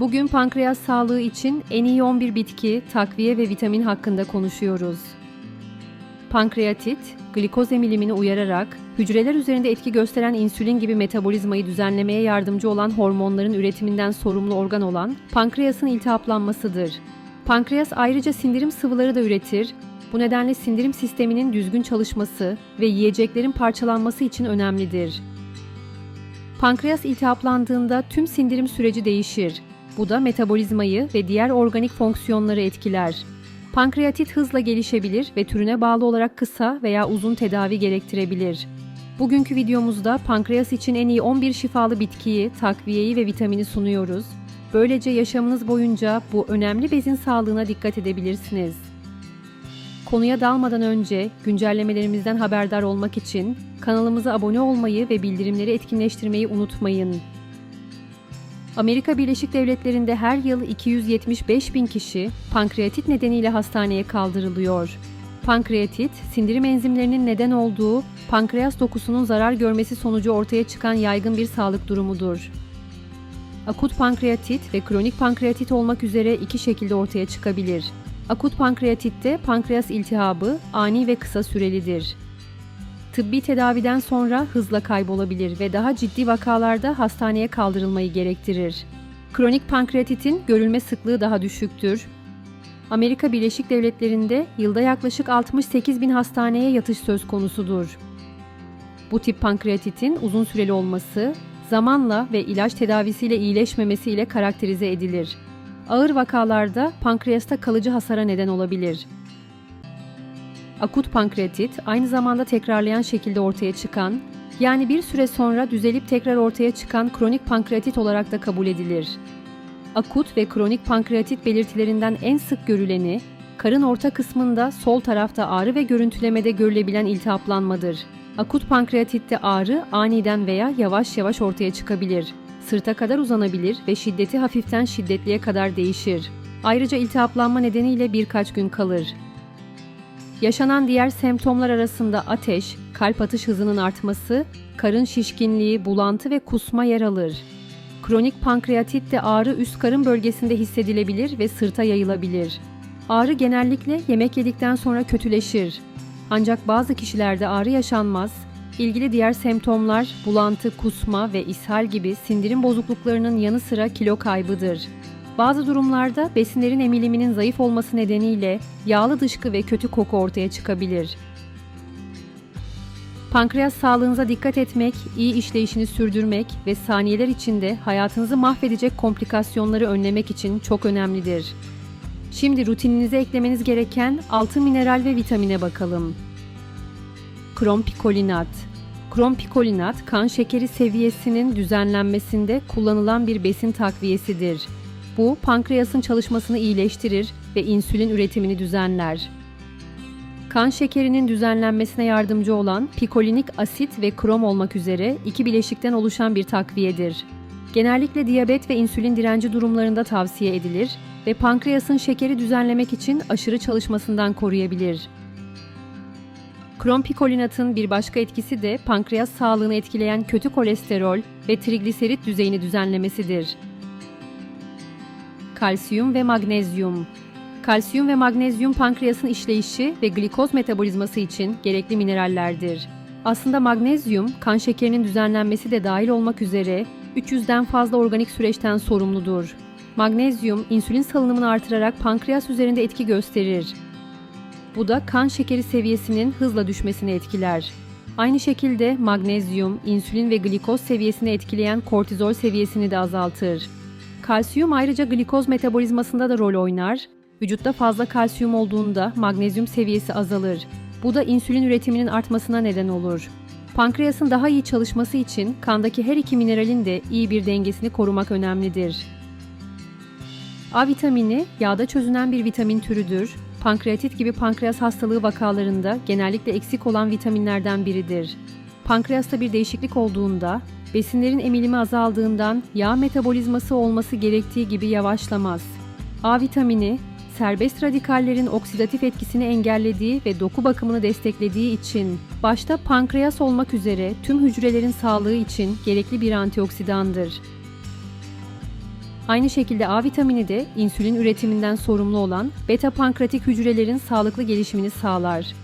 Bugün pankreas sağlığı için en iyi 11 bitki, takviye ve vitamin hakkında konuşuyoruz. Pankreatit, glikoz emilimini uyararak hücreler üzerinde etki gösteren insülin gibi metabolizmayı düzenlemeye yardımcı olan hormonların üretiminden sorumlu organ olan pankreasın iltihaplanmasıdır. Pankreas ayrıca sindirim sıvıları da üretir. Bu nedenle sindirim sisteminin düzgün çalışması ve yiyeceklerin parçalanması için önemlidir. Pankreas iltihaplandığında tüm sindirim süreci değişir. Bu da metabolizmayı ve diğer organik fonksiyonları etkiler. Pankreatit hızla gelişebilir ve türüne bağlı olarak kısa veya uzun tedavi gerektirebilir. Bugünkü videomuzda pankreas için en iyi 11 şifalı bitkiyi, takviyeyi ve vitamini sunuyoruz. Böylece yaşamınız boyunca bu önemli bezin sağlığına dikkat edebilirsiniz. Konuya dalmadan önce güncellemelerimizden haberdar olmak için kanalımıza abone olmayı ve bildirimleri etkinleştirmeyi unutmayın. Amerika Birleşik Devletleri'nde her yıl 275 bin kişi pankreatit nedeniyle hastaneye kaldırılıyor. Pankreatit, sindirim enzimlerinin neden olduğu pankreas dokusunun zarar görmesi sonucu ortaya çıkan yaygın bir sağlık durumudur. Akut pankreatit ve kronik pankreatit olmak üzere iki şekilde ortaya çıkabilir. Akut pankreatitte pankreas iltihabı ani ve kısa sürelidir. Tıbbi tedaviden sonra hızla kaybolabilir ve daha ciddi vakalarda hastaneye kaldırılmayı gerektirir. Kronik pankreatitin görülme sıklığı daha düşüktür. Amerika Birleşik Devletleri'nde yılda yaklaşık 68 bin hastaneye yatış söz konusudur. Bu tip pankreatitin uzun süreli olması, zamanla ve ilaç tedavisiyle iyileşmemesi ile karakterize edilir. Ağır vakalarda pankreasta kalıcı hasara neden olabilir. Akut pankreatit aynı zamanda tekrarlayan şekilde ortaya çıkan, yani bir süre sonra düzelip tekrar ortaya çıkan kronik pankreatit olarak da kabul edilir. Akut ve kronik pankreatit belirtilerinden en sık görüleni, karın orta kısmında sol tarafta ağrı ve görüntülemede görülebilen iltihaplanmadır. Akut pankreatitte ağrı aniden veya yavaş yavaş ortaya çıkabilir. Sırta kadar uzanabilir ve şiddeti hafiften şiddetliye kadar değişir. Ayrıca iltihaplanma nedeniyle birkaç gün kalır. Yaşanan diğer semptomlar arasında ateş, kalp atış hızının artması, karın şişkinliği, bulantı ve kusma yer alır. Kronik pankreatitte ağrı üst karın bölgesinde hissedilebilir ve sırta yayılabilir. Ağrı genellikle yemek yedikten sonra kötüleşir. Ancak bazı kişilerde ağrı yaşanmaz. İlgili diğer semptomlar bulantı, kusma ve ishal gibi sindirim bozukluklarının yanı sıra kilo kaybıdır. Bazı durumlarda besinlerin emiliminin zayıf olması nedeniyle yağlı dışkı ve kötü koku ortaya çıkabilir. Pankreas sağlığınıza dikkat etmek, iyi işleyişini sürdürmek ve saniyeler içinde hayatınızı mahvedecek komplikasyonları önlemek için çok önemlidir. Şimdi rutininize eklemeniz gereken 6 mineral ve vitamine bakalım. Krompikolinat Krompikolinat, kan şekeri seviyesinin düzenlenmesinde kullanılan bir besin takviyesidir. Bu, pankreasın çalışmasını iyileştirir ve insülin üretimini düzenler. Kan şekerinin düzenlenmesine yardımcı olan pikolinik asit ve krom olmak üzere iki bileşikten oluşan bir takviyedir. Genellikle diyabet ve insülin direnci durumlarında tavsiye edilir ve pankreasın şekeri düzenlemek için aşırı çalışmasından koruyabilir. Krompikolinatın bir başka etkisi de pankreas sağlığını etkileyen kötü kolesterol ve trigliserit düzeyini düzenlemesidir. Kalsiyum ve magnezyum Kalsiyum ve magnezyum pankreasın işleyişi ve glikoz metabolizması için gerekli minerallerdir. Aslında magnezyum, kan şekerinin düzenlenmesi de dahil olmak üzere 300'den fazla organik süreçten sorumludur. Magnezyum, insülin salınımını artırarak pankreas üzerinde etki gösterir. Bu da kan şekeri seviyesinin hızla düşmesini etkiler. Aynı şekilde magnezyum, insülin ve glikoz seviyesini etkileyen kortizol seviyesini de azaltır. Kalsiyum ayrıca glikoz metabolizmasında da rol oynar. Vücutta fazla kalsiyum olduğunda magnezyum seviyesi azalır. Bu da insülin üretiminin artmasına neden olur. Pankreasın daha iyi çalışması için kandaki her iki mineralin de iyi bir dengesini korumak önemlidir. A vitamini yağda çözünen bir vitamin türüdür. Pankreatit gibi pankreas hastalığı vakalarında genellikle eksik olan vitaminlerden biridir. Pankreasta bir değişiklik olduğunda besinlerin emilimi azaldığından yağ metabolizması olması gerektiği gibi yavaşlamaz. A vitamini serbest radikallerin oksidatif etkisini engellediği ve doku bakımını desteklediği için başta pankreas olmak üzere tüm hücrelerin sağlığı için gerekli bir antioksidandır. Aynı şekilde A vitamini de insülin üretiminden sorumlu olan beta pankreatik hücrelerin sağlıklı gelişimini sağlar.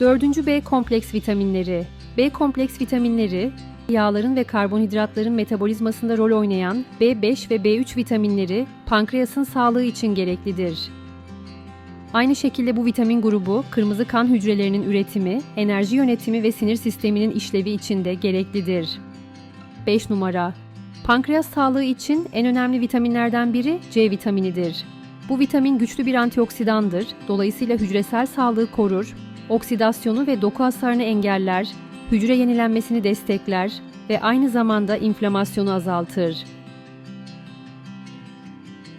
Dördüncü B kompleks vitaminleri. B kompleks vitaminleri, yağların ve karbonhidratların metabolizmasında rol oynayan B5 ve B3 vitaminleri pankreasın sağlığı için gereklidir. Aynı şekilde bu vitamin grubu kırmızı kan hücrelerinin üretimi, enerji yönetimi ve sinir sisteminin işlevi için de gereklidir. 5 numara Pankreas sağlığı için en önemli vitaminlerden biri C vitaminidir. Bu vitamin güçlü bir antioksidandır, dolayısıyla hücresel sağlığı korur, oksidasyonu ve doku hasarını engeller, hücre yenilenmesini destekler ve aynı zamanda inflamasyonu azaltır.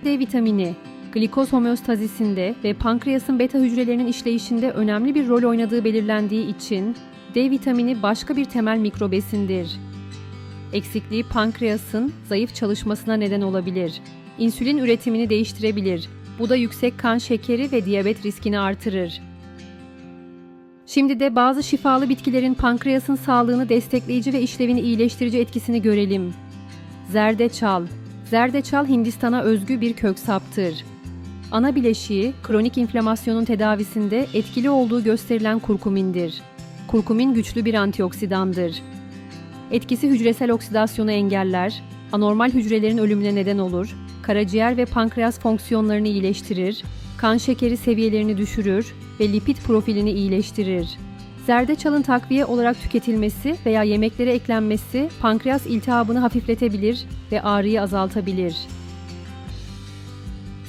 D vitamini glikoz homeostazisinde ve pankreasın beta hücrelerinin işleyişinde önemli bir rol oynadığı belirlendiği için D vitamini başka bir temel mikrobesindir. Eksikliği pankreasın zayıf çalışmasına neden olabilir. İnsülin üretimini değiştirebilir. Bu da yüksek kan şekeri ve diyabet riskini artırır. Şimdi de bazı şifalı bitkilerin pankreasın sağlığını destekleyici ve işlevini iyileştirici etkisini görelim. Zerdeçal Zerdeçal Hindistan'a özgü bir kök saptır. Ana bileşiği kronik inflamasyonun tedavisinde etkili olduğu gösterilen kurkumindir. Kurkumin güçlü bir antioksidandır. Etkisi hücresel oksidasyonu engeller, anormal hücrelerin ölümüne neden olur, karaciğer ve pankreas fonksiyonlarını iyileştirir, kan şekeri seviyelerini düşürür ve lipid profilini iyileştirir. Zerdeçalın takviye olarak tüketilmesi veya yemeklere eklenmesi pankreas iltihabını hafifletebilir ve ağrıyı azaltabilir.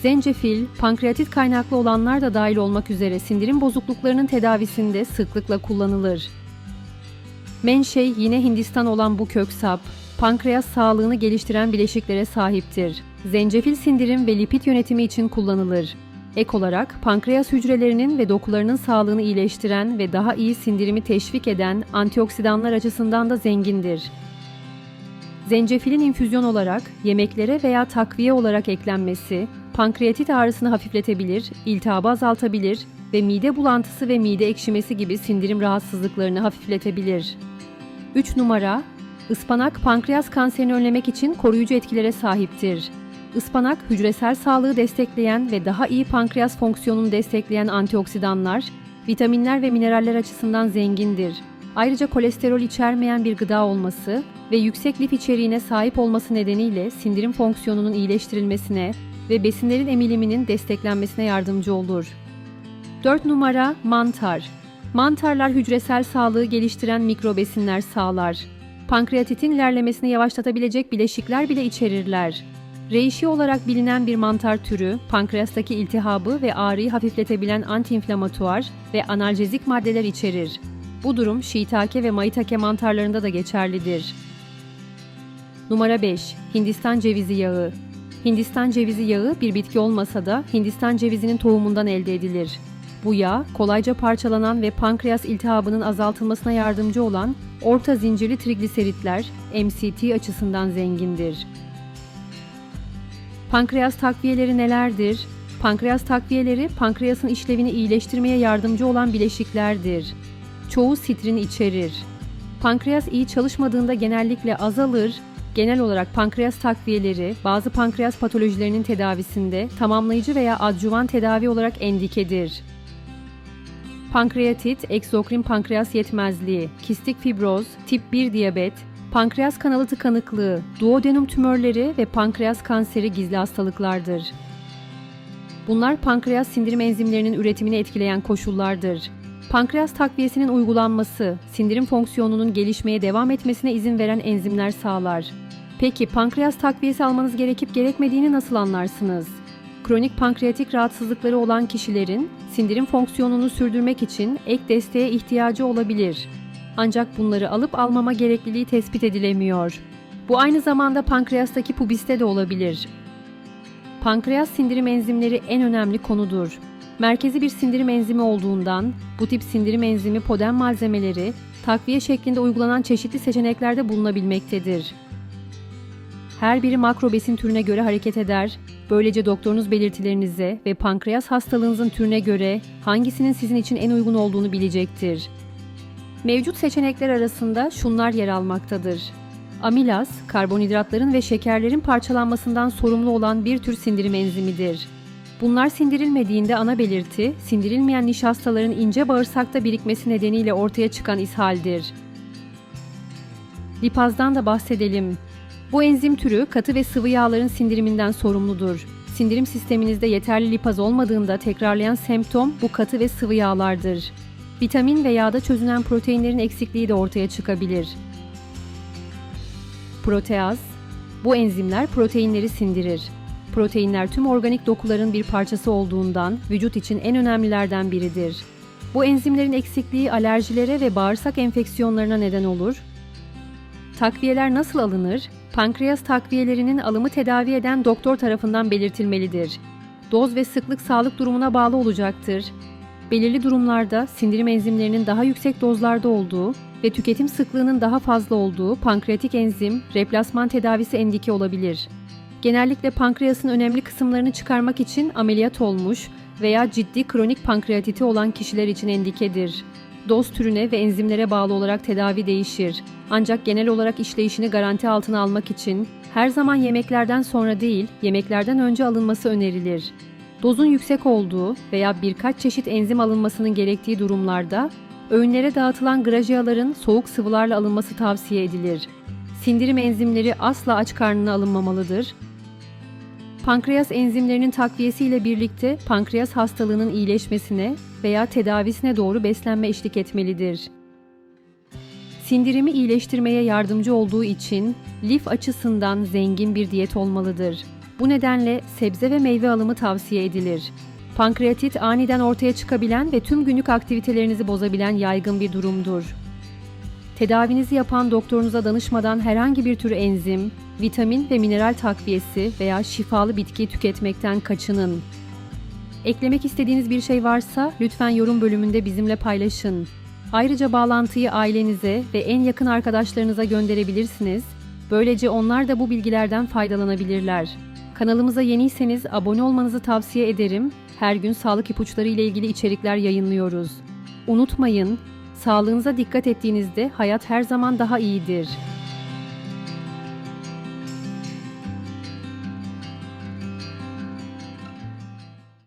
Zencefil, pankreatit kaynaklı olanlar da dahil olmak üzere sindirim bozukluklarının tedavisinde sıklıkla kullanılır. Menşei yine Hindistan olan bu kök sap, pankreas sağlığını geliştiren bileşiklere sahiptir. Zencefil sindirim ve lipid yönetimi için kullanılır. Ek olarak pankreas hücrelerinin ve dokularının sağlığını iyileştiren ve daha iyi sindirimi teşvik eden antioksidanlar açısından da zengindir. Zencefilin infüzyon olarak yemeklere veya takviye olarak eklenmesi, pankreatit ağrısını hafifletebilir, iltihabı azaltabilir ve mide bulantısı ve mide ekşimesi gibi sindirim rahatsızlıklarını hafifletebilir. 3 numara Ispanak pankreas kanserini önlemek için koruyucu etkilere sahiptir. Ispanak hücresel sağlığı destekleyen ve daha iyi pankreas fonksiyonunu destekleyen antioksidanlar, vitaminler ve mineraller açısından zengindir. Ayrıca kolesterol içermeyen bir gıda olması ve yüksek lif içeriğine sahip olması nedeniyle sindirim fonksiyonunun iyileştirilmesine ve besinlerin emiliminin desteklenmesine yardımcı olur. 4 numara mantar. Mantarlar hücresel sağlığı geliştiren mikrobesinler sağlar. Pankreatitin ilerlemesini yavaşlatabilecek bileşikler bile içerirler. Reishi olarak bilinen bir mantar türü, pankreastaki iltihabı ve ağrıyı hafifletebilen antiinflamatuar ve analjezik maddeler içerir. Bu durum shiitake ve maitake mantarlarında da geçerlidir. Numara 5. Hindistan cevizi yağı. Hindistan cevizi yağı bir bitki olmasa da Hindistan cevizinin tohumundan elde edilir. Bu yağ kolayca parçalanan ve pankreas iltihabının azaltılmasına yardımcı olan orta zincirli trigliseritler MCT açısından zengindir. Pankreas takviyeleri nelerdir? Pankreas takviyeleri pankreasın işlevini iyileştirmeye yardımcı olan bileşiklerdir. Çoğu sitrin içerir. Pankreas iyi çalışmadığında genellikle azalır. Genel olarak pankreas takviyeleri bazı pankreas patolojilerinin tedavisinde tamamlayıcı veya adjuvan tedavi olarak endikedir. Pankreatit, egzokrin pankreas yetmezliği, kistik fibroz, tip 1 diyabet, pankreas kanalı tıkanıklığı, duodenum tümörleri ve pankreas kanseri gizli hastalıklardır. Bunlar pankreas sindirim enzimlerinin üretimini etkileyen koşullardır. Pankreas takviyesinin uygulanması, sindirim fonksiyonunun gelişmeye devam etmesine izin veren enzimler sağlar. Peki pankreas takviyesi almanız gerekip gerekmediğini nasıl anlarsınız? Kronik pankreatik rahatsızlıkları olan kişilerin sindirim fonksiyonunu sürdürmek için ek desteğe ihtiyacı olabilir. Ancak bunları alıp almama gerekliliği tespit edilemiyor. Bu aynı zamanda pankreastaki pubiste de olabilir. Pankreas sindirim enzimleri en önemli konudur. Merkezi bir sindirim enzimi olduğundan bu tip sindirim enzimi poden malzemeleri takviye şeklinde uygulanan çeşitli seçeneklerde bulunabilmektedir. Her biri makro besin türüne göre hareket eder. Böylece doktorunuz belirtilerinize ve pankreas hastalığınızın türüne göre hangisinin sizin için en uygun olduğunu bilecektir. Mevcut seçenekler arasında şunlar yer almaktadır. Amilaz, karbonhidratların ve şekerlerin parçalanmasından sorumlu olan bir tür sindirim enzimidir. Bunlar sindirilmediğinde ana belirti, sindirilmeyen nişastaların ince bağırsakta birikmesi nedeniyle ortaya çıkan ishaldir. Lipazdan da bahsedelim. Bu enzim türü katı ve sıvı yağların sindiriminden sorumludur. Sindirim sisteminizde yeterli lipaz olmadığında tekrarlayan semptom bu katı ve sıvı yağlardır. Vitamin ve yağda çözünen proteinlerin eksikliği de ortaya çıkabilir. Proteaz Bu enzimler proteinleri sindirir. Proteinler tüm organik dokuların bir parçası olduğundan vücut için en önemlilerden biridir. Bu enzimlerin eksikliği alerjilere ve bağırsak enfeksiyonlarına neden olur. Takviyeler nasıl alınır? Pankreas takviyelerinin alımı tedavi eden doktor tarafından belirtilmelidir. Doz ve sıklık sağlık durumuna bağlı olacaktır. Belirli durumlarda sindirim enzimlerinin daha yüksek dozlarda olduğu ve tüketim sıklığının daha fazla olduğu pankreatik enzim replasman tedavisi endike olabilir. Genellikle pankreasın önemli kısımlarını çıkarmak için ameliyat olmuş veya ciddi kronik pankreatiti olan kişiler için endikedir. Doz türüne ve enzimlere bağlı olarak tedavi değişir. Ancak genel olarak işleyişini garanti altına almak için her zaman yemeklerden sonra değil, yemeklerden önce alınması önerilir. Dozun yüksek olduğu veya birkaç çeşit enzim alınmasının gerektiği durumlarda öğünlere dağıtılan grajeaların soğuk sıvılarla alınması tavsiye edilir. Sindirim enzimleri asla aç karnına alınmamalıdır. Pankreas enzimlerinin takviyesiyle birlikte pankreas hastalığının iyileşmesine veya tedavisine doğru beslenme eşlik etmelidir. Sindirimi iyileştirmeye yardımcı olduğu için lif açısından zengin bir diyet olmalıdır. Bu nedenle sebze ve meyve alımı tavsiye edilir. Pankreatit aniden ortaya çıkabilen ve tüm günlük aktivitelerinizi bozabilen yaygın bir durumdur. Tedavinizi yapan doktorunuza danışmadan herhangi bir tür enzim, vitamin ve mineral takviyesi veya şifalı bitki tüketmekten kaçının. Eklemek istediğiniz bir şey varsa lütfen yorum bölümünde bizimle paylaşın. Ayrıca bağlantıyı ailenize ve en yakın arkadaşlarınıza gönderebilirsiniz. Böylece onlar da bu bilgilerden faydalanabilirler. Kanalımıza yeniyseniz abone olmanızı tavsiye ederim. Her gün sağlık ipuçları ile ilgili içerikler yayınlıyoruz. Unutmayın, sağlığınıza dikkat ettiğinizde hayat her zaman daha iyidir.